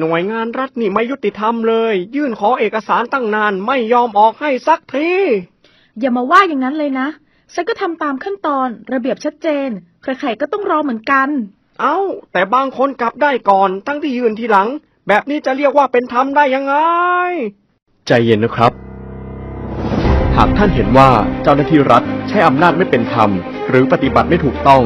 หน่วยงานรัฐนี่ไม่ยุติธรรมเลย ยื่นขอเอกสารตั้งนานไม่ยอมออกให้สักที อย่ามาว่าอย่างนั้นเลยนะ ฉันก็ทำตามขั้นตอนระเบียบชัดเจน ใครๆก็ต้องรอเหมือนกัน เอ้า แต่บางคนกลับได้ก่อนทั้งที่ยื่นทีหลัง แบบนี้จะเรียกว่าเป็นธรรมได้ยังไง ใจเย็นนะครับ หากท่านเห็นว่าเจ้าหน้าที่รัฐใช้อำนาจไม่เป็นธรรม หรือปฏิบัติไม่ถูกต้อง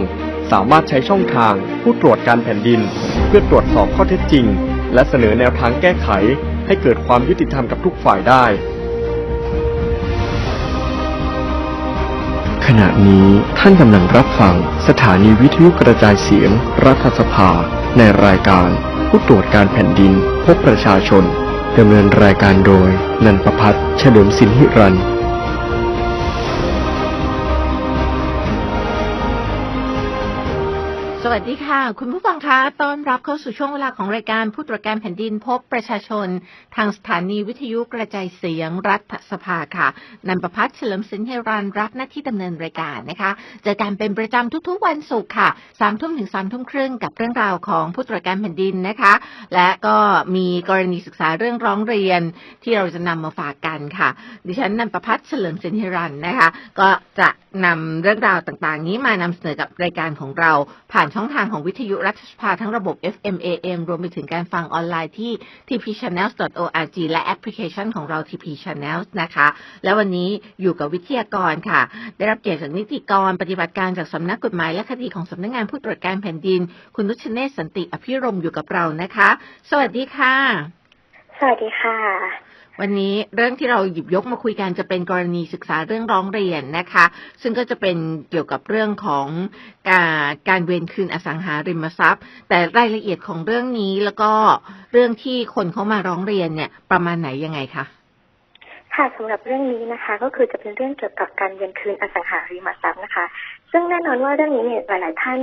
สามารถใช้ช่องทางผู้ตรวจการแผ่นดิน เพื่อตรวจสอบข้อเท็จจริง และเสนอแนวทางแก้ไขให้เกิดความยุติธรรมกับทุกฝ่ายได้ ขณะนี้ท่านกำลังรับฟังสถานีวิทยุกระจายเสียง รัฐสภา ในรายการ ผู้ตรวจการแผ่นดินพบประชาชนดำเนินรายการโดย นันประพัฒน์เฉลิมสินหิรันส วัสดีค่ะ คุณผู้ฟังคะต้อนรับเข้าสู่ช่วงเวลาของรายการผู้ตรวจการแผ่นดินพบประชาชน ทางสถานีวิทยุกระจายเสียงรัฐสภาค่ะนันประพัฒน์เฉลิมสินเฮรันรับหน้าที่ดำเนินรายการนะคะเจอกันเป็นประจำทุกๆวันศุกร์ค่ะสามทุ่มถึงสามทุ่มครึ่งกับเรื่องราวของผู้ตรวจการแผ่นดินนะคะ และก็มีกรณีศึกษาเรื่องร้องเรียนที่เราจะนำมาฝากกันค่ะ ดิฉันนันประพัฒน์เฉลิมสินเฮรันนะคะ ก็จะนำเรื่องราวต่างๆ นี้มานำเสนอกับรายการของเราผ่านช่องทางของวิทยุรัฐสภาทั้งระบบ FM AM รวมไปถึงการฟังออนไลน์ที่ tpchannels.org และแอปพลิเคชันของเรา TP Channels นะคะ และวันนี้อยู่กับวิทยากรค่ะ ได้รับเกียรติจากนิติกรปฏิบัติการจากสำนักกฎหมายและคดีของสำนักงานผู้ตรวจการแผ่นดิน คุณนุชเนศสันติอภิรมย์อยู่กับเรานะคะ สวัสดีค่ะ สวัสดีค่ะ วันนี้เรื่องที่เราหยิบยกมาคุยกันจะเป็นกรณีศึกษาเรื่องร้องเรียนนะคะ ซึ่งก็จะเป็นเกี่ยวกับเรื่องของการการเวรคืนอสังหาริมทรัพย์ แต่รายละเอียดของเรื่องนี้แล้วก็เรื่องที่คนเขามาร้องเรียนเนี่ยประมาณไหนยังไงคะค่ะสำหรับเรื่องนี้นะคะ ก็คือจะเป็นเรื่องเกี่ยวกับการเวียนคืนอสังหาริมทรัพย์นะคะ ซึ่งแน่นอนว่าเรื่องนี้เนี่ยหลาย ๆ ท่าน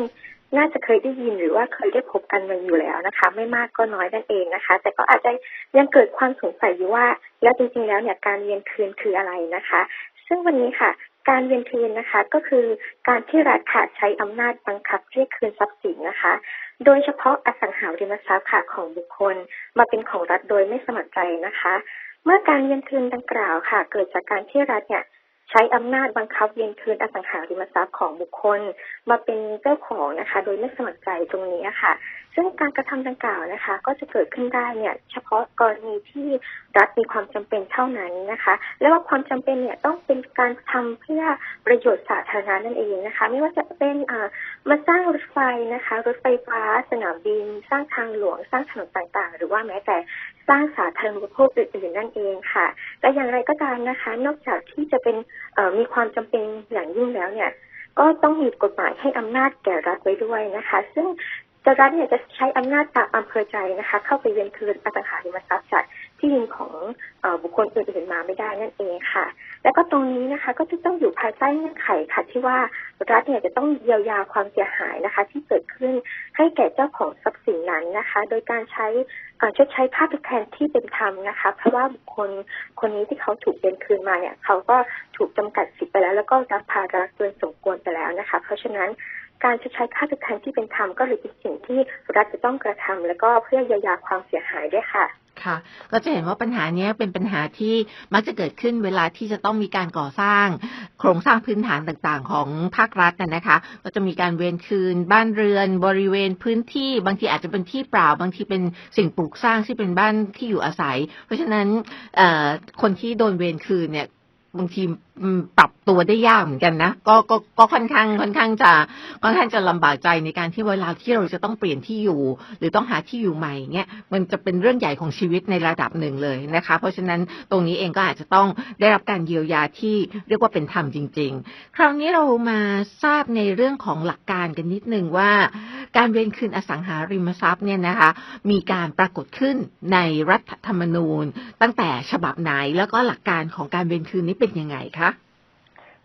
น่าจะเคยได้ยินหรือว่าเคยได้พบกันมาอยู่แล้วนะคะ ไม่มากก็น้อยนั่นเองนะคะ แต่ก็อาจจะยังเกิดความสงสัยอยู่ว่า แล้วจริงๆแล้วเนี่ยการเวียนคืนคืออะไรนะคะ ซึ่งวันนี้ค่ะ การเวียนคืนนะคะก็คือการที่รัฐค่ะใช้อำนาจบังคับเรียกคืนทรัพย์สินนะคะ โดยเฉพาะอสังหาริมทรัพย์ค่ะของบุคคล มาเป็นของรัฐโดยไม่สมัครใจนะคะ เมื่อการเวียนคืนดังกล่าวค่ะ เกิดจากการที่รัฐเนี่ย ใช้อำนาจบังคับเวียนคืนอสังหาริมทรัพย์ของบุคคล มาเป็นเจ้าของนะคะ โดยไม่สมัครใจตรงนี้ค่ะ ซึ่งการกระทำดังกล่าวนะคะ ก็จะเกิดขึ้นได้เนี่ย เฉพาะกรณีที่รัฐมีความจำเป็นเท่านั้นนะคะ และว่าความจำเป็นเนี่ยต้องเป็นการทำเพื่อประโยชน์สาธารณะนั่นเองนะคะ ไม่ว่าจะเป็นอ่ามาสร้างรถไฟนะคะ รถไฟฟ้า สนามบิน สร้างทางหลวง สร้างถนนต่างๆ หรือว่าแม้แต่สร้างสาธารณูปโภคอื่นๆนั่นเองค่ะ แต่อย่างไรก็ตามนะคะ นอกจากที่จะเป็นมีความจำเป็นอย่างยิ่งแล้วเนี่ย ก็ต้องมีกฎหมายให้อำนาจแก่รัฐไว้ด้วยนะคะ ซึ่งจะรัฐเนี่ยจะใช้อำนาจตามอำเภอใจนะคะ เข้าไปเวียนคืนอสังหาริมทรัพย์จาก ที่ดินของอบุคคลอื่นๆมาไม่ได้นั่นเองค่ะ และก็ตรงนี้นะคะก็จะต้องอยู่ภายใต้เงื่อนไขค่ะที่ว่ารัฐเนี่ยจะต้องเยียวยาความเสียหายนะคะ ที่เกิดขึ้นให้แก่เจ้าของทรัพย์สินนั้นนะคะ โดยการใช้ชดใช้ค่าทดแทนที่เป็นธรรมนะคะ เพราะว่าบุคคลคนนี้ที่เขาถูกเวียนคืนมาเนี่ยเขาก็ถูกจำกัดสิทธิ์ไปแล้ว แล้วก็รับภาระเกินสมควรไปแล้วนะคะ เพราะฉะนั้นการชดใช้ค่าทดแทนที่เป็นธรรมก็เลยเป็นสิ่งที่รัฐจะต้องกระทำแล้วก็เพื่อเยียวยาความเสียหายด้วยค่ะ ค่ะก็จะเห็นว่าปัญหาเนี้ยเป็นปัญหาที่มักจะเกิดขึ้นเวลาที่จะต้องมีการก่อสร้าง โครงสร้างพื้นฐานต่างๆ ของภาครัฐน่ะนะคะ ก็จะมีการเวียนคืน บ้านเรือน บริเวณพื้นที่ บางทีอาจจะเป็นที่เปล่า บางทีเป็นสิ่งปลูกสร้างที่เป็นบ้านที่อยู่อาศัย เพราะฉะนั้นคนที่โดนเวียนคืนเนี่ย บางทีปรับตัวได้ยากเหมือนกันนะก็ก็ก็ค่อนข้างค่อนข้างจะค่อนข้างจะลำบากใจในการที่เวลาที่เราจะต้องเปลี่ยนที่อยู่ หรือต้องหาที่อยู่ใหม่เงี้ยมันจะเป็นเรื่องใหญ่ของชีวิตในระดับหนึ่งเลยนะคะ เพราะฉะนั้นตรงนี้เองก็อาจจะต้องได้รับการเยียวยาที่เรียกว่าเป็นธรรมจริง ๆ คราวนี้เรามาทราบในเรื่องของหลักการกันนิดนึงว่า การเวียนคืนอสังหาริมทรัพย์เนี่ยนะคะมีการปรากฏขึ้นในรัฐธรรมนูญ ตั้งแต่ฉบับไหนแล้วก็หลักการของการเวียนคืนนี้เป็นยังไงคะ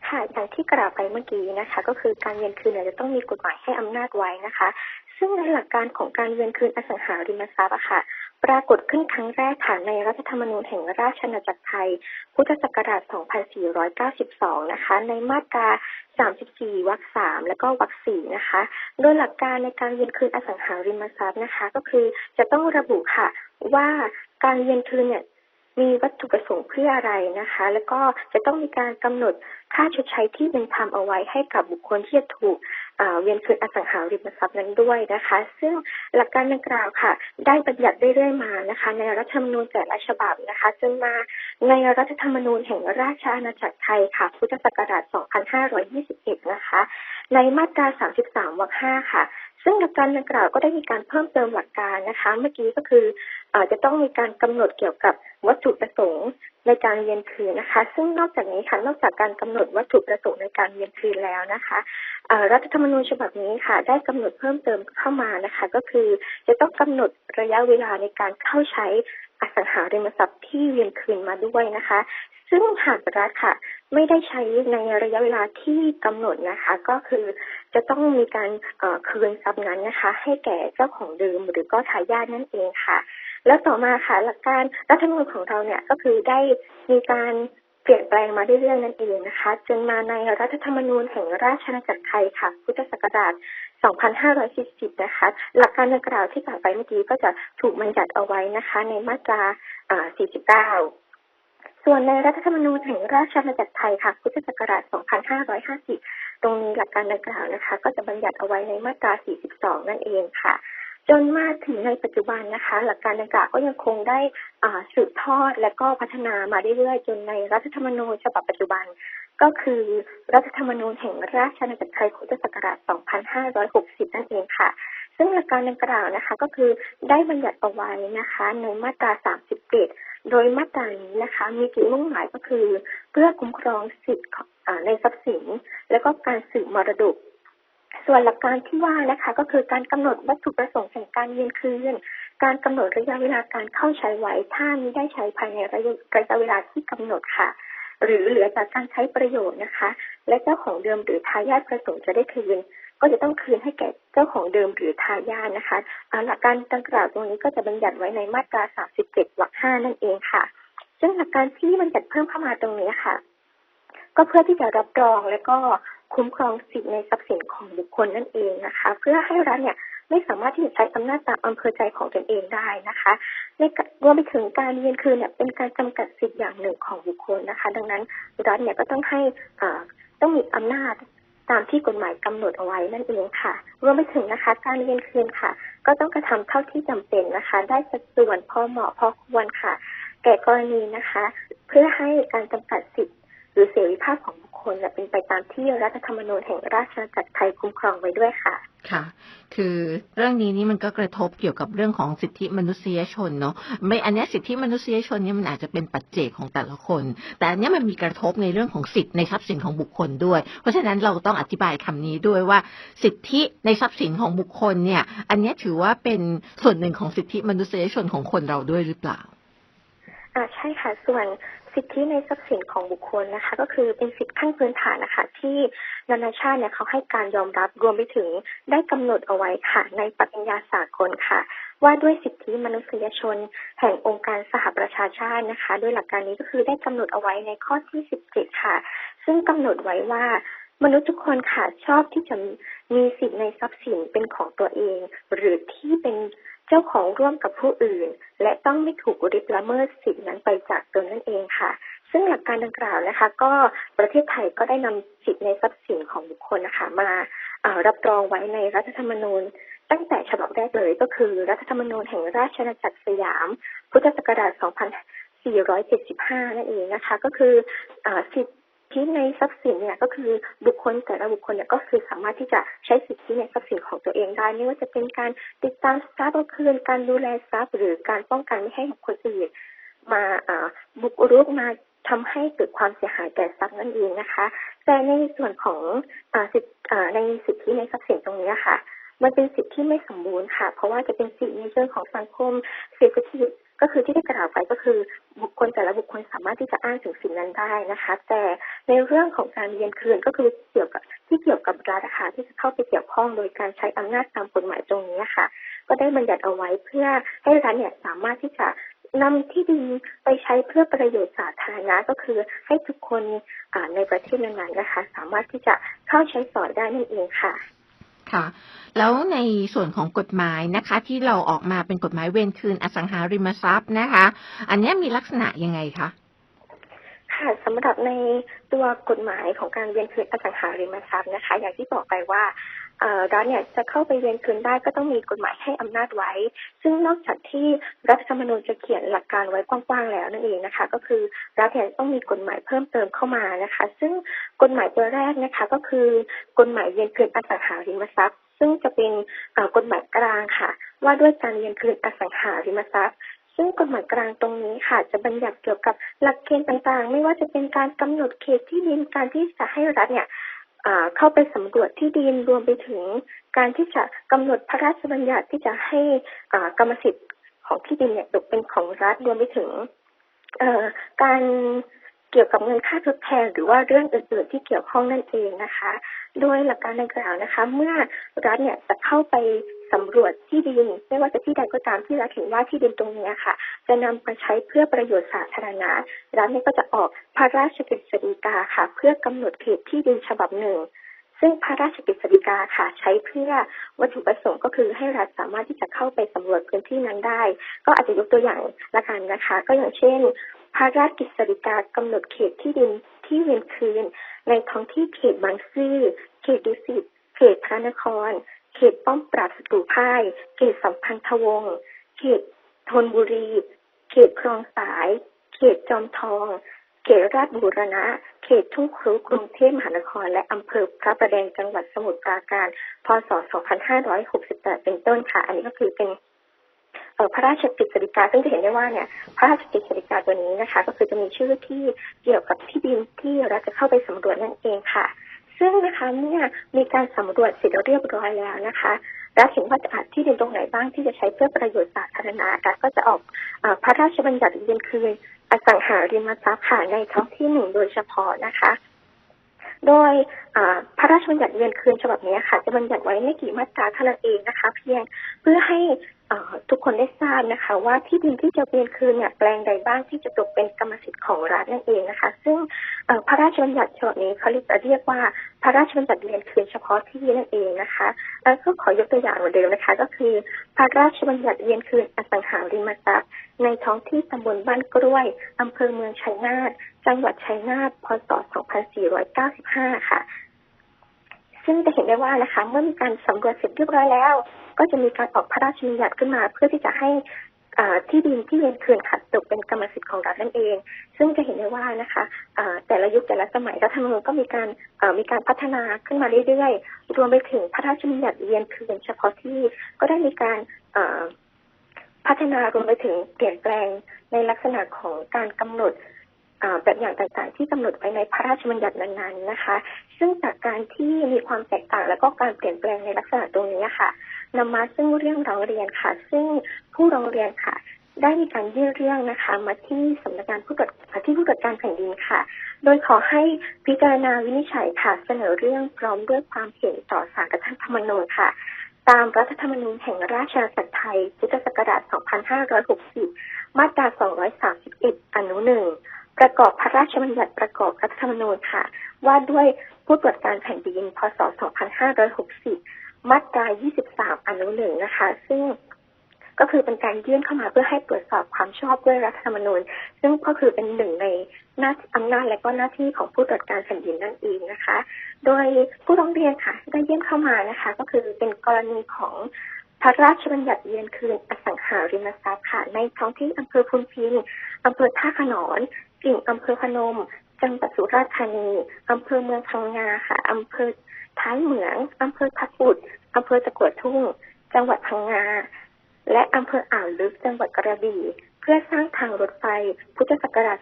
ค่ะอย่างที่กล่าวไปเมื่อกี้นะคะ ก็คือการเวียนคืนเนี่ยจะต้องมีกฎหมายให้อำนาจไว้นะคะ ซึ่งในหลักการของการเวียนคืนอสังหาริมทรัพย์อะค่ะ ปรากฏขึ้นครั้งแรกค่ะในรัฐธรรมนูญแห่งราชอาณาจักรไทย พุทธศักราช 2492 นะคะ ในมาตรา 34 วรรค 3 แล้วก็วรรค 4 นะคะ โดยหลักการในการเวียนคืนอสังหาริมทรัพย์นะคะ ก็คือจะต้องระบุค่ะว่าการเวียนคืนเนี่ยมีวัตถุประสงค์เพื่ออะไรนะคะ แล้วก็จะต้องมีการกำหนดค่าชดใช้ที่เป็นธรรมเอาไว้ให้กับบุคคลที่จะถูก เวียนคืนอสังหาริมทรัพย์นั้นด้วยนะคะ ซึ่งหลักการดังกล่าวค่ะ ได้บัญญัติได้เรื่อยมานะคะ ในรัฐธรรมนูญแต่ละฉบับนะคะจนมาในรัฐธรรมนูญแห่งราชอาณาจักรไทยค่ะ พุทธศักราช 2521 นะคะ ในมาตรา 33 วรรค 5 ค่ะ ซึ่งหลักการดังกล่าวก็ได้มีการเพิ่มเติมหลักการนะคะ เมื่อกี้ก็คืออาจะต้องมีการกำหนดเกี่ยวกับวัตถุประสงค์ในการเวียนคืนนะคะ ซึ่งนอกจากนี้ค่ะนอกจากการกำหนดวัตถุประสงค์ในการเวียนคืนแล้วนะคะรัฐธรรมนูญฉบับนี้ค่ะ ได้กำหนดเพิ่มเติมเข้ามานะคะ ก็คือจะต้องกำหนดระยะเวลาในการเข้าใช้อสังหาริมทรัพย์ที่เวียนคืนมาด้วยนะคะ ซึ่งหากรัฐค่ะ ไม่ได้ใช้ในระยะเวลาที่กำหนดนะคะ ก็คือจะต้องมีการคืนทรัพย์นั้นนะคะ ให้แก่เจ้าของเดิมหรือก็ทายาทนั่นเองค่ะ แล้วต่อมาค่ะหลักการรัฐธรรมนูญของเราเนี่ยก็คือได้มีการเปลี่ยนแปลงมาเรื่อยๆนั่นเองนะคะ จนมาในรัฐธรรมนูญแห่งราชอาณาจักรไทยค่ะ พุทธศักราช 2540 นะคะ หลักการดังกล่าวที่กล่าวไปเมื่อกี้ก็จะถูกบัญญัติเอาไว้นะคะ ในมาตรา 49 ส่วนในรัฐธรรมนูญแห่งราชอาณาจักรไทยค่ะพุทธศักราช 2550 ตรงนี้หลักการดังกล่าวนะคะ ก็จะบัญญัติเอาไว้ในมาตรา 42 นั่นเองค่ะ จนมาถึงในปัจจุบันนะคะ หลักการดังกล่าวก็ยังคงได้สืบทอดและก็พัฒนามาเรื่อยๆจนในรัฐธรรมนูญฉบับปัจจุบัน ก็คือรัฐธรรมนูญแห่งราชอาณาจักรไทยพุทธศักราช 2560 นั่นเองค่ะซึ่งหลักการดังกล่าวนะคะก็คือได้บัญญัติเอาไว้นะคะในมาตรา 37 โดยมาตรานี้นะคะ มีจุดมุ่งหมายก็คือ เพื่อคุ้มครองสิทธิ์ในทรัพย์สิน และก็การสืบมรดก ส่วนหลักการที่ว่านะคะ ก็คือการกำหนดวัตถุประสงค์แห่งการเวียนคืน การกำหนดระยะเวลาการเข้าใช้ไว้ถ้ามิได้ใช้ภายในระยะเวลาที่กำหนดค่ะ หรือเหลือจากการใช้ประโยชน์นะคะ และเจ้าของเดิมหรือทายาทประสงค์จะได้คืน ก็จะต้องคืนให้แก่เจ้าของเดิมหรือทายาทนะคะหลักการดังกล่าวตรงนี้ก็จะบัญญัติไว้ในมาตรา 37 วรรค 5 นั่นเองค่ะ ซึ่งหลักการที่บัญญัติเพิ่มเข้ามาตรงนี้ค่ะ ก็เพื่อที่จะรับรองและก็คุ้มครองสิทธิในทรัพย์สินของบุคคลนั่นเองนะคะ เพื่อให้รัฐเนี่ยไม่สามารถที่จะใช้อำนาจตามอำเภอใจของตนเองได้นะคะในรวมไปถึงการเวียนคืนเนี่ยเป็นการจำกัดสิทธิ์อย่างหนึ่งของบุคคลนะคะ ดังนั้นรัฐเนี่ยก็ต้องให้อ่าต้องมีอำนาจ ตามที่กฎหมายกำหนดเอาไว้นั่นเองค่ะ รวมไปถึงนะคะ การเวียนคืนค่ะ ก็ต้องกระทำเท่าที่จำเป็นนะคะ ได้สัดส่วนพอเหมาะพอควรค่ะ แก่กรณีนะคะ เพื่อให้การจำกัดสิทธิ หรือเสรีภาพของบุคคลเนี่ยเป็นไปตามที่รัฐธรรมนูญแห่งราชอาณาจักรไทยคุ้มครองไว้ด้วยค่ะ ค่ะ คือเรื่องนี้นี่มันก็กระทบเกี่ยวกับเรื่องของสิทธิมนุษยชนเนาะไม่อันเนี้ยสิทธิมนุษยชนเนี่ยมันอาจจะเป็นปัจเจกของแต่ละคน แต่อันเนี้ยมันมีกระทบในเรื่องของสิทธิในทรัพย์สินของบุคคลด้วย เพราะฉะนั้นเราต้องอธิบายคำนี้ด้วยว่า สิทธิในทรัพย์สินของบุคคลเนี่ย อันเนี้ยถือว่าเป็นส่วนหนึ่งของสิทธิมนุษยชนของคนเราด้วยหรือเปล่าอ่าใช่ค่ะส่วน สิทธิในทรัพย์สินของบุคคลนะคะ ก็คือเป็นสิทธิขั้นพื้นฐานนะคะ ที่นานาชาติเนี่ยเขาให้การยอมรับรวมไปถึงได้กำหนดเอาไว้ค่ะ ในปฏิญญาสากลค่ะ ว่าด้วยสิทธิมนุษยชน แห่งองค์การสหประชาชาตินะคะ โดยหลักการนี้ก็คือได้กำหนดเอาไว้ในข้อที่ 17 ค่ะ ซึ่งกำหนดไว้ว่ามนุษย์ทุกคนค่ะชอบที่จะมีสิทธิในทรัพย์สินเป็นของตัวเอง หรือที่เป็น เจ้าของร่วมกับผู้อื่น และต้องไม่ถูกริบละเมิดสิทธินั้นไปจากตนนั่นเองค่ะ ซึ่งหลักการดังกล่าวนะคะ ก็ประเทศไทยก็ได้นำสิทธิในทรัพย์สินของบุคคลนะคะมาารับรองไว้ในรัฐธรรมนูญ ตั้งแต่ฉบับแรกเลยก็คือ รัฐธรรมนูญแห่งราชอาณาจักรสยาม พุทธศักราช 2475 นั่นเองนะคะ ก็คืออสิทธิ ในทรัพย์สินเนี่ยก็คือบุคคลแต่ละบุคคลเนี่ยก็คือสามารถที่จะใช้สิทธิในทรัพย์สินของตัวเองได้ไม่ว่าจะเป็นการติดตามทรัพย์เอคืนการดูแลทรัพย์ หรือการป้องกันไม่ให้บุคคลอื่นมาบุกรุกมาทำให้เกิดความเสียหายแก่ทรัพย์นั่นเองนะคะ แต่ในส่วนของอสิทธิในสิทธิในทรัพย์สินตรงนี้ค่ะ มันเป็นสิทธิที่ไม่สมบูรณ์ค่ะ เพราะว่าจะเป็นสิทธิในเรื่องของสังคมเศรษฐกิจ ก็คือที่ได้กล่าวไปก็คือบุคคลแต่ละบุคคลสามารถที่จะอ้างถึงสิ่งนั้นได้นะคะ แต่ในเรื่องของการเรียนคืนก็คือเกี่ยวกับที่เกี่ยวกับรัฐนะคะที่จะเข้าไปเกี่ยวข้องโดยการใช้อำนาจตามกฎหมายตรงนี้ค่ะ ก็ได้บัญญัติเอาไว้เพื่อให้รัฐเนี่ยสามารถที่จะนำที่ดินไปใช้เพื่อประโยชน์สาธารณะก็คือให้ทุกคนในประเทศนั้นๆนะคะ สามารถที่จะเข้าใช้สอยได้นั่นเองค่ะ คะ แล้วในส่วนของกฎหมายนะคะ ที่เราออกมาเป็นกฎหมายเวรคืนอสังหาริมทรัพย์นะคะ อันนี้มีลักษณะยังไงคะค่ะสำหรับในตัวกฎหมายของการเวียนคืนอสังหาริมทรัพย์นะคะ อย่างที่บอกไปว่ารัฐเนี่ยจะเข้าไปเวียนคืนได้ก็ต้องมีกฎหมายให้อำนาจไว้ ซึ่งนอกจากที่รัฐธรรมนูญจะเขียนหลักการไว้กว้างๆแล้วนั่นเองนะคะ ก็คือรัฐเนี่ยต้องมีกฎหมายเพิ่มเติมเข้ามานะคะ ซึ่งกฎหมายตัวแรกนะคะก็คือกฎหมายเวียนคืนอสังหาริมทรัพย์ ซึ่งจะเป็นกฎหมายกลางค่ะ ว่าด้วยการเวียนคืนอสังหาริมทรัพย์ซึ่งกฎหมายกลางตรงนี้ค่ะ จะบัญญัติเกี่ยวกับหลักเกณฑ์ต่างๆ ไม่ว่าจะเป็นการกำหนดเขตที่ดินการที่จะให้รัฐเนี่ย เข้าไปสำรวจที่ดินรวมไปถึงการที่จะกำหนดพระราชบัญญัติที่จะให้กรรมสิทธิ์ของที่ดินเนี่ยตกเป็นของรัฐรวมไปถึงการเกี่ยวกับเงินค่าทดแทนหรือว่าเรื่องอื่น ๆ ที่เกี่ยวข้องนั่นเองนะคะ โดยหลักการดังกล่าวนะคะ เมื่อรัฐเนี่ยจะเข้าไป สำรวจที่ดินไม่ว่าจะที่ใดก็ตามที่รัฐเห็นว่าที่ดินตรงนี้ค่ะ จะนำไปใช้เพื่อประโยชน์สาธารณะรัฐเนี่ยก็จะออกพระราชกฤษฎีกาค่ะ เพื่อกำหนดเขตที่ดินฉบับหนึ่ง ซึ่งพระราชกฤษฎีกาค่ะ ใช้เพื่อวัตถุประสงค์ก็คือให้รัฐสามารถที่จะเข้าไปสำรวจพื้นที่นั้นได้ ก็อาจจะยกตัวอย่างละกันนะคะ ก็อย่างเช่น พระราชกฤษฎีกากำหนดเขตที่ดินที่เวียนคืน ในท้องที่เขตบางซื่อเขตดุสิตเขตพระนคร เขตป้อมปราบศัตรูพ่าย เขตสัมพันธวงศ์ เขตธนบุรี เขตคลองสาย เขตจอมทอง เขตราชบูรณะ เขตทุ่งครุกรุงเทพมหานคร และอำเภอพระประแดงจังหวัดสมุทรปราการ พศ 2568 เป็นต้นค่ะ อันนี้ก็คือเป็นพระราชกฤษฎีกาซึ่งจะเห็นได้ว่าเนี่ยพระราชกฤษฎีกาตัวนี้นะคะ ก็คือจะมีชื่อที่เกี่ยวกับที่ดินที่รัฐจะเข้าไปสำรวจนั่นเองค่ะ ซึ่งนะคะเมื่อมีการสำรวจเสร็จเรียบร้อยแล้วนะคะรัฐเห็นว่าจะอาจที่ดินตรงไหนบ้างที่จะใช้เพื่อประโยชน์สาธารณะก็จะออกอพระราชบัญญัติเวียนคืนอสังหาริมทรัพย์ค่ะในท้องที่หนึ่งโดยเฉพาะนะคะ โดยพระราชบัญญัติเวียนคืนฉบับนี้ค่ะ จะบัญญัติไว้ไม่กี่มาตราเท่านั้นเองนะคะ เพียงเพื่อให้ ทุกคนได้ทราบนะคะ ว่าที่ดินที่จะเวียนคืนเนี่ยแปลงใดบ้างที่จะตกเป็นกรรมสิทธิ์ของรัฐนั่นเองนะคะ ซึ่งพระราชบัญญัติฉบับนี้เขาเรียกเรียกว่าพระราชบัญญัติเวียนคืนเฉพาะที่นั่นเองนะคะแล้วก็ขอยกตัวอย่างเหมือนเดิมนะคะ ก็คือพระราชบัญญัติเวียนคืนอสังหาริมทรัพย์ ในท้องที่ตำบลบ้านกล้วยอำเภอเมืองชัยนาทจังหวัดชัยนาทพศ 2495 ค่ะ ซึ่งจะเห็นได้ว่านะคะ เมื่อมีการสำรวจเสร็จเรียบร้อยแล้ว ก็จะมีการออกพระราชบัญญัติขึ้นมา เพื่อที่จะให้อ่าที่ดินที่เวียนคืนค่ะตกเป็นกรรมสิทธิ์ของรัฐนั่นเอง ซึ่งจะเห็นได้ว่านะคะอ่าแต่ละยุคแต่ละสมัยรัฐธรรมนูญก็มีการอ่อมีการพัฒนาขึ้นมาเรื่อยๆ รวมไปถึงพระราชบัญญัติเวียนคืนเฉพาะที่ก็ได้มีการอ่อพัฒนารวมไปถึงเปลี่ยนแปลงในลักษณะของการกำหนด แบบอย่างต่างๆ ที่กำหนดไว้ในพระราชบัญญัตินั้นๆนะคะ ซึ่งจากการที่มีความแตกต่างและก็การเปลี่ยนแปลงในลักษณะตรงนี้ค่ะนำมาซึ่งเรื่องร้องเรียนค่ะ ซึ่งผู้ร้องเรียนค่ะ ได้มีการยื่นเรื่องนะคะ มาที่สำนักงานผู้ตรวจที่ผู้ตรวจการแผ่นดินค่ะ โดยขอให้พิจารณาวินิจฉัยค่ะ เสนอเรื่องพร้อมด้วยความเห็นต่อสารรัฐธรรมนูญค่ะ ตามรัฐธรรมนูญแห่งราชอาณาจักรไทยพุทธศักราช 2560 มาตรา 231 อนุหนึ่ง ประกอบพระราชบัญญัติประกอบรัฐธรรมนูญค่ะ ว่าด้วยผู้ตรวจการแผ่นดินพศ 2560 มาตรา 23 อนุหนึ่งนะคะ ซึ่งก็คือเป็นการยื่นเข้ามาเพื่อให้ตรวจสอบความชอบด้วยรัฐธรรมนูญ ซึ่งก็คือเป็นหนึ่งในหน้าอำนาจและก็หน้าที่ของผู้ตรวจการแผ่นดินนั่นเองนะคะ โดยผู้ร้องเรียนค่ะ ได้ยื่นเข้ามานะคะ ก็คือเป็นกรณีของพระราชบัญญัติเวียนคืนอสังหาริมทรัพย์ค่ะในท้องที่อำเภอพุนพินอำเภอท่าขนอน กิ่งอำเภอพนม จังหวัดสุราษฎร์ธานีอำเภอเมืองพังงาค่ะอำเภอท้ายเหมืองอำเภอพักบุตรอำเภอตะกัวทุ่ง จังหวัดพังงา และอำเภออ่าวลึกจังหวัดกระบี่เพื่อสร้างทางรถไฟ พุทธศักราช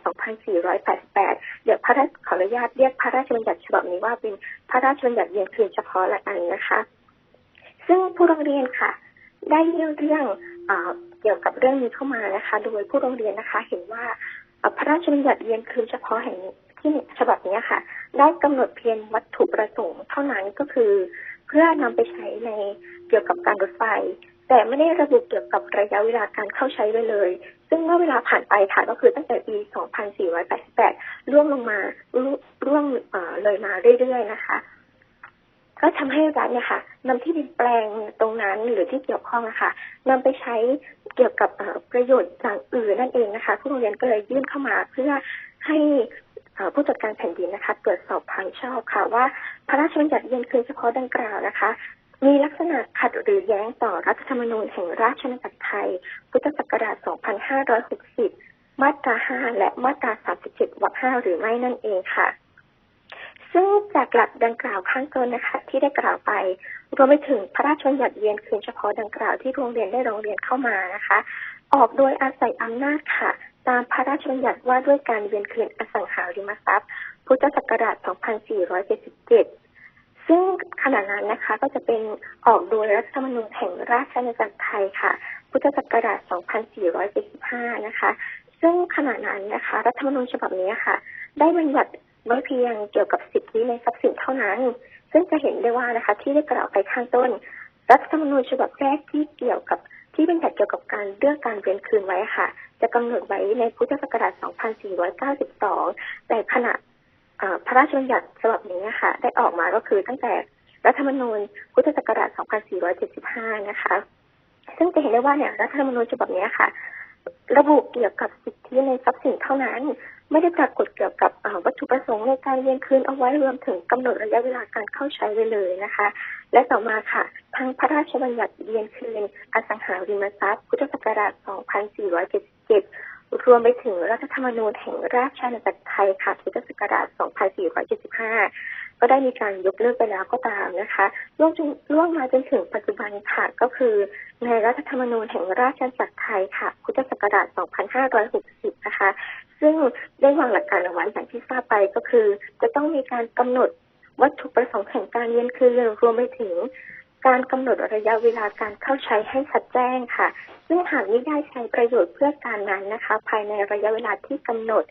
2488 เดี๋ยวพระราชขออนุญาตเรียกพระราชบัญญัติฉบับนี้ว่าเป็นพระราชบัญญัติเวียนคืนเฉพาะละกันนะคะ ซึ่งผู้ร้องเรียนค่ะ ได้ยื่นเรื่องเกี่ยวกับเรื่องนี้เข้ามานะคะ โดยผู้ร้องเรียนนะคะ เห็นว่า พระราชบัญญัติเวียนคืนเฉพาะแห่งที่ฉบับนี้ค่ะ ได้กำหนดเพียงวัตถุประสงค์เท่านั้นก็คือ เพื่อนำไปใช้ในเกี่ยวกับการรถไฟ แต่ไม่ได้ระบุเกี่ยวกับระยะเวลาการเข้าใช้ไว้เลย ซึ่งเมื่อเวลาผ่านไปค่ะก็คือตั้งแต่ปี 2488ล่วงลงมาล่วงเลยมาเรื่อยๆนะคะ ก็ทำให้รัฐเนี่ยค่ะนำที่ดินแปลงตรงนั้นหรือที่เกี่ยวข้องนะคะนำไปใช้เกี่ยวกับประโยชน์อย่างอื่นนั่นเองนะคะผู้โรงเรียนก็เลยยื่นเข้ามาเพื่อให้ผู้จัดการแผ่นดินนะคะตรวจสอบความชอบค่ะว่าพระราชบัญญัติเวียนคืนเฉพาะดังกล่าวนะคะ มีลักษณะขัดหรือแย้งต่อรัฐธรรมนูญแห่งราชอาณาจักรไทย พุทธศักราช 2560 มาตรา 5 และมาตรา 37 วรรค 5 หรือไม่นั่นเองค่ะ ซึ่งจากหลักดังกล่าวข้างต้นนะคะที่ได้กล่าวไป รวมไปถึงพระราชบัญญัติเวียนคืนเฉพาะดังกล่าวที่โรงเรียนได้รองเรียนเข้ามานะคะ ออกโดยอาศัยอำนาจค่ะ ตามพระราชบัญญัติว่าด้วยการเวียนคืนอสังหาริมทรัพย์ พุทธศักราช 2477 ซึ่งขณะนั้นนะคะก็จะเป็นออกโดยรัฐธรรมนูญแห่งราชอาณาจักรไทยค่ะ พุทธศักราช 2475 นะคะ ซึ่งขณะนั้นนะคะ รัฐธรรมนูญฉบับนี้ค่ะ ได้บัญญัติ ไว้เพียงเกี่ยวกับสิทธิในทรัพย์สินเท่านั้น ซึ่งจะเห็นได้ว่านะคะที่ได้กล่าวไปข้างต้น รัฐธรรมนูญฉบับแรกที่เกี่ยวกับที่บัญญัติเกี่ยวกับการเรื่องการเวียนคืนไว้ค่ะ จะกำหนดไว้ในพุทธศักราช 2492 แต่ขณะพระราชบัญญัติฉบับนี้ค่ะ ได้ออกมาก็คือตั้งแต่รัฐธรรมนูญพุทธศักราช 2475 นะคะ ซึ่งจะเห็นได้ว่าเนี่ยรัฐธรรมนูญฉบับนี้ค่ะ ระบุเกี่ยวกับสิท การเวียนคืนเอาไว้รวมถึงกำหนดระยะเวลาการเข้าใช้ไว้เลยนะคะ และต่อมาค่ะทางพระราชบัญญัติเวียนคืนอสังหาริมทรัพย์พุทธศักราช 2477 รวมไปถึงรัฐธรรมนูญแห่งราชอาณาจักรไทยค่ะพุทธศักราช 2475 ก็ได้มีการยกเลิกไปแล้วก็ตามนะคะล่วงล่วงมาจนถึงปัจจุบันค่ะก็คือในรัฐธรรมนูญแห่งราชอาณาจักรไทยค่ะพุทธศักราช 2560 นะคะ ซึ่งได้วางหลักการเอาไว้อย่างที่ทราบไปก็คือ จะต้องมีการกำหนดวัตถุประสงค์แห่งการเรียนคืนรวมไปถึงการกำหนดระยะเวลาการเข้าใช้ให้ชัดแจ้งค่ะ ซึ่งหากไม่ได้ใช้ประโยชน์เพื่อการนั้นนะคะ ภายในระยะเวลาที่กำหนด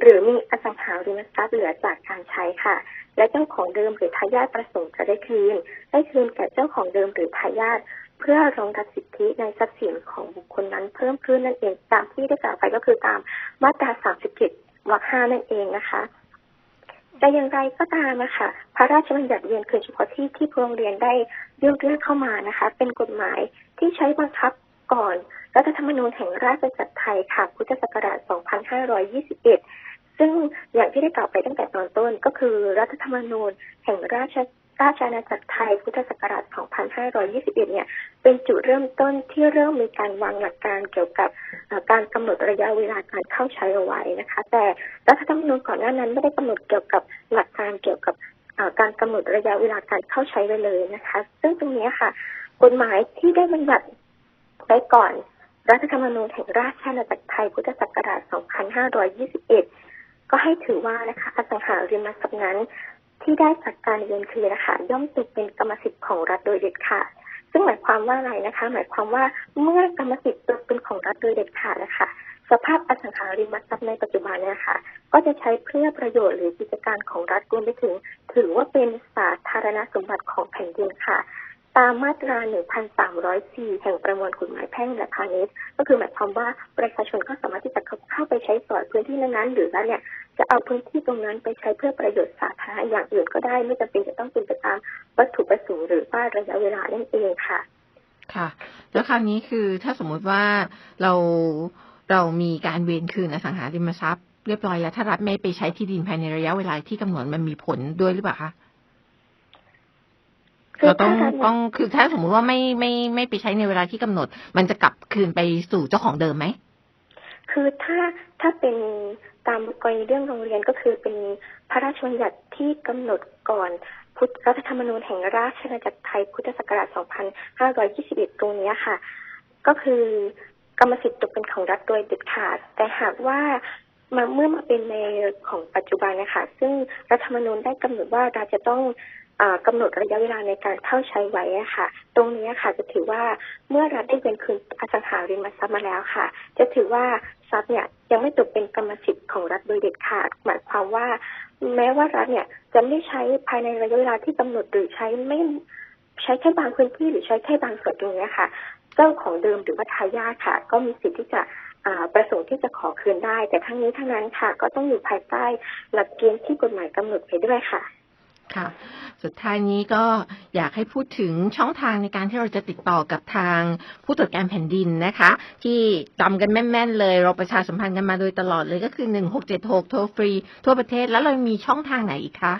หรือมีอสังหาริมทรัพย์เหลือจากการใช้ค่ะ และเจ้าของเดิมหรือทายาทประสงค์จะได้คืน ได้คืนแก่เจ้าของเดิมหรือทายาทเพื่อรองรับสิทธิในทรัพย์สินของบุคคลนั้นเพิ่มขึ้นนั่นเองตามที่ได้กล่าวไปก็คือตามมาตรา37วรรค5นั่นเองนะคะแต่อย่างไรก็ตามนะคะพระราชบัญญัติเรียนคืนเฉพาะที่ที่โรงเรียนได้ยื่นเรื่องเข้ามานะคะ เป็นกฎหมายที่ใช้บังคับก่อนรัฐธรรมนูญแห่งราชอาณาจักรไทยค่ะ พุทธศักราช 2521 ซึ่งอย่างที่ได้กล่าวไปตั้งแต่ตอนต้นก็คือรัฐธรรมนูญแห่งราชราชอาณาจักรไทยพุทธศักราช 2521 เนี่ย เป็นจุดเริ่มต้นที่เริ่มมีการวางหลักการเกี่ยวกับการกำหนดระยะเวลาการเข้าใช้เอาไว้นะคะ แต่รัฐธรรมนูญก่อนหน้านั้นไม่ได้กำหนดเกี่ยวกับหลักการเกี่ยวกับการกำหนดระยะเวลาการเข้าใช้ไว้เลยนะคะ ซึ่งตรงนี้ค่ะ กฎหมายที่ได้บัญญัติไว้ก่อน รัฐธรรมนูญแห่งราชอาณาจักรไทยพุทธศักราช 2521 ก็ให้ถือว่านะคะอสังหาริมทรัพย์นั้น ที่ได้จากการเวียนคืนนะคะย่อมตกเป็นกรรมสิทธิ์ของรัฐโดยเด็ดขาดซึ่งหมายความว่าอะไรนะคะ หมายความว่าเมื่อกรรมสิทธิ์ตกเป็นของรัฐโดยเด็ดขาดนะคะสภาพอสังหาริมทรัพย์ในปัจจุบันเนี่ยค่ะ ก็จะใช้เพื่อประโยชน์หรือกิจการของรัฐรวมไปถึง ถือว่าเป็นสาธารณสมบัติของแผ่นดินค่ะ ตามมาตรา 1,304 แห่งประมวลกฎหมายแพ่งและพาณิชย์ ก็คือหมายความว่าประชาชนก็สามารถที่จะเข้าไปใช้สอยพื้นที่นั้นๆหรือว่าเนี่ยจะเอาพื้นที่ตรงนั้นไปใช้เพื่อประโยชน์สาธารณะอย่างอื่นก็ได้ ไม่จำเป็นจะต้องเป็นไปตามวัตถุประสงค์หรือว่าระยะเวลานั่นเองค่ะ ค่ะ แล้วคราวนี้คือถ้าสมมุติว่าเราเรามีการเวนคืนอสังหาริมทรัพย์เรียบร้อยแล้วถ้ารัฐไม่ไปใช้ที่ดินภายในระยะเวลาที่กำหนดมันมีผลด้วยหรือเปล่าคะ เราต้องถ้ารัฐเนี่ยต้องคือถ้าสมมุติว่าไม่ไม่ไม่ไปใช้ในเวลาที่กำหนด มันจะกลับคืนไปสู่เจ้าของเดิมไหมคือถ้าถ้าเป็นตามกรณีเรื่องโรงเรียนก็คือเป็นพระราชบัญญัติที่กำหนดก่อนพุทธรัฐธรรมนูญแห่งราชอาณาจักรไทยพุทธศักราช 2521 ตรงเนี้ยค่ะ ก็คือกรรมสิทธิ์ตกเป็นของรัฐโดยเด็ดขาด แต่หากว่ามาเมื่อมาเป็นในของปัจจุบันนะคะซึ่งรัฐธรรมนูญได้กำหนดว่าเราจะต้อง อากำหนดระยะเวลาในการเข้าใช้ไว้ค่ะ ตรงนี้ค่ะจะถือว่าเมื่อรัฐได้เวียนคืนอสังหาริมทรัพย์มาแล้วค่ะ จะถือว่าทรัพย์เนี่ยยังไม่ตกเป็นกรรมสิทธิ์ของรัฐโดยเด็ดขาด หมายความว่า แม้ว่ารัฐเนี่ยจะไม่ใช้ภายในระยะเวลาที่กำหนดหรือใช้ไม่ใช้แค่บางพื้นที่หรือใช้แค่บางส่วนตรงนี้ค่ะ เจ้าของเดิมหรือว่าทายาทค่ะ ก็มีสิทธิ์ที่จะประสงค์ที่จะขอคืนได้ แต่ทั้งนี้ทั้งนั้นค่ะ ก็ต้องอยู่ภายใต้หลักเกณฑ์ที่กฎหมายกำหนดไปด้วยค่ะ ค่ะ สุดท้ายนี้ก็อยากให้พูดถึงช่องทางในการที่เราจะติดต่อกับทางผู้ตรวจการแผ่นดินนะคะ ที่จำกันแม่นๆเลย เราประชาสัมพันธ์กันมาโดยตลอดเลยก็คือ 1676 โทรฟรี ทั่วประเทศแล้วเรามีช่องทางไหนอีกคะ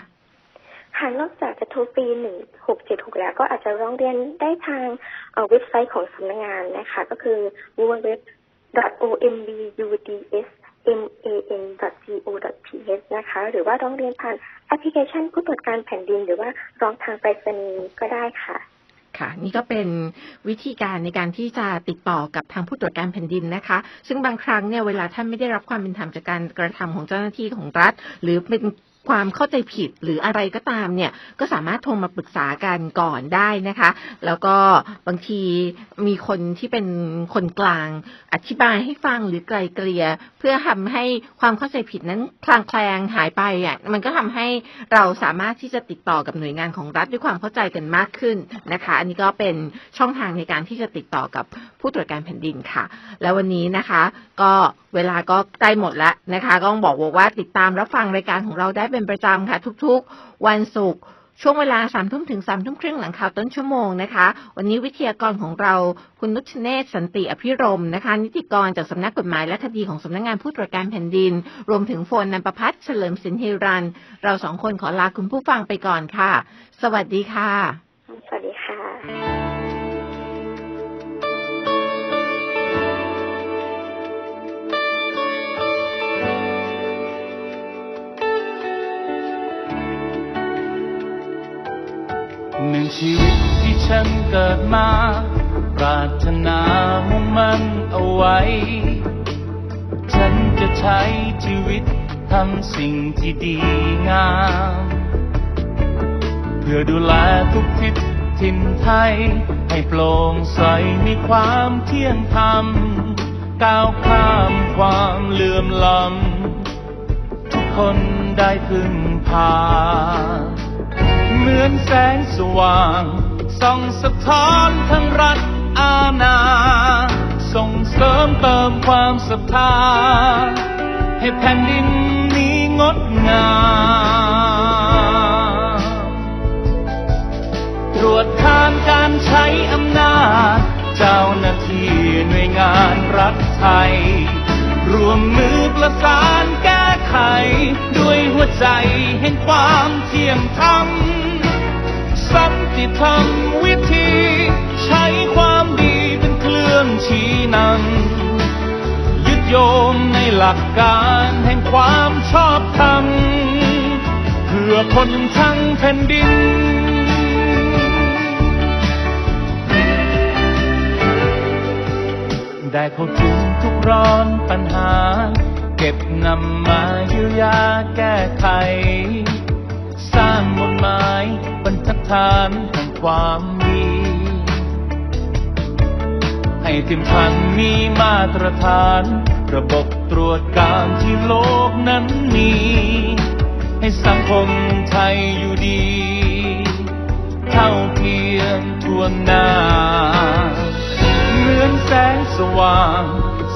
ค่ะนอกจากจะโทรฟรีหนึ่งหกเจ็ดหกแล้วก็อาจจะร้องเรียนได้ทางเอ่อเว็บไซต์ของสำนักงานนะคะ ก็คือ www.ombuds m a n g o t h นะคะ หรือว่าร้องเรียนผ่านแอปพลิเคชันผู้ตรวจการแผ่นดิน หรือว่าร้องทางไปรษณีย์ก็ได้ค่ะค่ะนี่ก็เป็นวิธีการในการที่จะติดต่อกับทางผู้ตรวจการแผ่นดินนะคะ ซึ่งบางครั้งเนี่ยเวลาท่านไม่ได้รับความเป็นธรรมจากการกระทำของเจ้าหน้าที่ของรัฐ หรือเป็น ความเข้าใจผิดหรืออะไรก็ตามเนี่ยก็สามารถโทรมาปรึกษากันก่อนได้นะคะ แล้วก็บางทีมีคนที่เป็นคนกลางอธิบายให้ฟังหรือไกลเกลี่ยเพื่อทำให้ความเข้าใจผิดนั้นคลางแคลงหายไปอะมันก็ทำให้เราสามารถที่จะติดต่อกับหน่วยงานของรัฐด้วยความเข้าใจกันมากขึ้นนะคะ อันนี้ก็เป็นช่องทางในการที่จะติดต่อกับผู้ตรวจการแผ่นดินค่ะ แล้ววันนี้นะคะก็เวลาก็ใกล้หมดแล้วนะคะก็ต้องบอกว่าติดตามรับฟังรายการของเราได้เป็นประจำค่ะ ทุกๆ วันศุกร์ช่วงเวลาสามทุ่มถึงสามทุ่มครึ่งหลังข่าวต้นชั่วโมงนะคะ วันนี้วิทยากรของเราคุณนุชเนศสันติอภิรมนะคะ นิติกรจากสำนักกฎหมายและคดีของสำนักงานผู้ตรวจการแผ่นดิน รวมถึงโฟนนันประพัฒน์เฉลิมสินเฮรัน เราสองคนขอลาคุณผู้ฟังไปก่อนค่ะ สวัสดีค่ะ สวัสดีค่ะ ชีวิตที่ฉันเกิดมา ปรารถนามุ่งมั่นเอาไว้ ฉันจะใช้ชีวิตทำสิ่งที่ดีงาม เพื่อดูแลทุกทิศถิ่นไทย ให้โปร่งใสมีความเที่ยงธรรม ก้าวข้ามความเลื่อมล้ำทุกคนได้พึ่งพา มือนแสงสว่างส่องสะท้อนทั้งรัฐอาณาส่งเสริมเติมความศรัทธา ให้แผ่นดินนี้งดงามตรวจทานการใช้อำนาจ เจ้าหน้าที่หน่วยงานรัฐไทย รวมมือประสานแก้ไข ด้วยหัวใจแห่งความเที่ยงธรรม ติธรรมวิธี ใช้ความดีเป็นเครื่องชี้นำยึดโยงในหลักการแห่งความชอบธรรม เพื่อคนทั้งแผ่นดินได้เข้าถึงทุกร้อนปัญหา เก็บนำมาเยียวยาแก้ไข สร้างบนไม้ ฐานแห่งความดีให้เต็มพันมีมาตรฐาน ระบบตรวจการที่โลกนั้นมี ให้สังคมไทยอยู่ดี เท่าเทียมทวหน้าเหมือนแสงสว่าง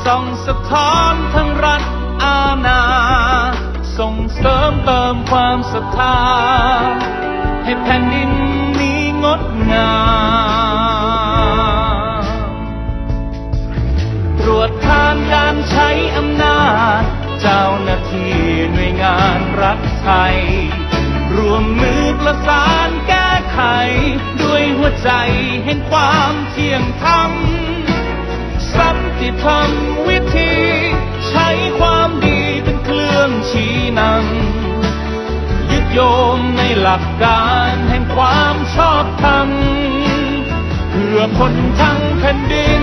ส่องสะท้อนทั้งรัฐอาณาส่งเสริมเติมความศรัทธา ให้แผ่นดินนี้งดงามตรวจทานการใช้อำนาจ เจ้าหน้าที่หน่วยงานรัฐไทย รวมมือประสานแก้ไข ด้วยหัวใจแห่งความเที่ยงธรรม สันติธรรมวิธี ใช้ความดีเป็นเครื่องชี้นำ โยงในหลักการแห่งความชอบธรรมเพื่อคนทั้งแผ่นดิน